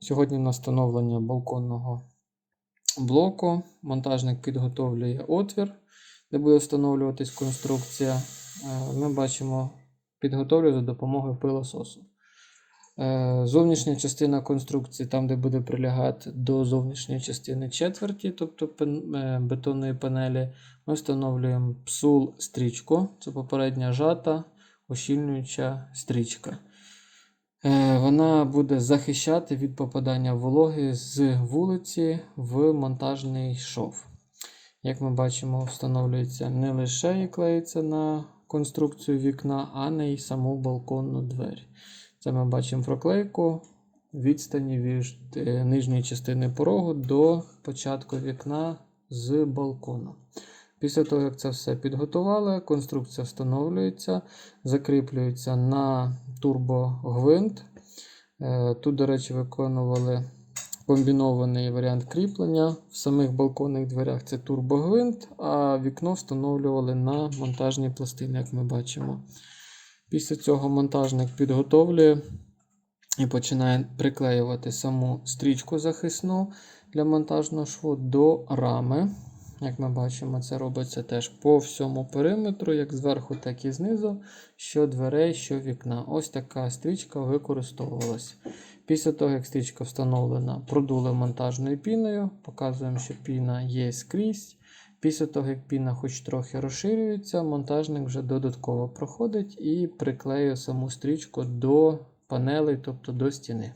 Сьогодні на встановлення балконного блоку. Монтажник підготовлює отвір, де буде встановлюватись конструкція. Е, Ми бачимо, підготовлю за допомогою пилососу. Е, Зовнішня частина конструкції, там, де буде прилягати до зовнішньої частини четверті, тобто е, бетонної панелі, ми встановлюємо псул стрічку. Це попередня жата, ощільнююча стрічка. Е, Вона буде захищати від попадання вологи з вулиці в монтажний шов. Як ми бачимо, встановлюється не лише і клеїться на конструкцію вікна, а не й саму балконну двері. Це ми бачимо проклейку відстані від е, нижньої частини порогу до початку вікна з балкону. Після того, як це все підготували, конструкція встановлюється, закріплюється на турбогвинт. Е, Тут, до речі, виконували комбінований варіант кріплення. В самих балконних дверях це турбогвинт, а вікно встановлювали на монтажні пластини, як ми бачимо. Після цього монтажник підготовлює і починає приклеювати саму стрічку захисну для монтажного шву до рами. Як ми бачимо, це робиться теж по всьому периметру, як зверху, так і знизу, що дверей, що вікна. Ось така стрічка використовувалась. Після того, як стрічка встановлена, продули монтажною піною, показуємо, що піна є скрізь. Після того, як піна хоч трохи розширюється, монтажник вже додатково проходить і приклеює саму стрічку до панелей, тобто до стіни.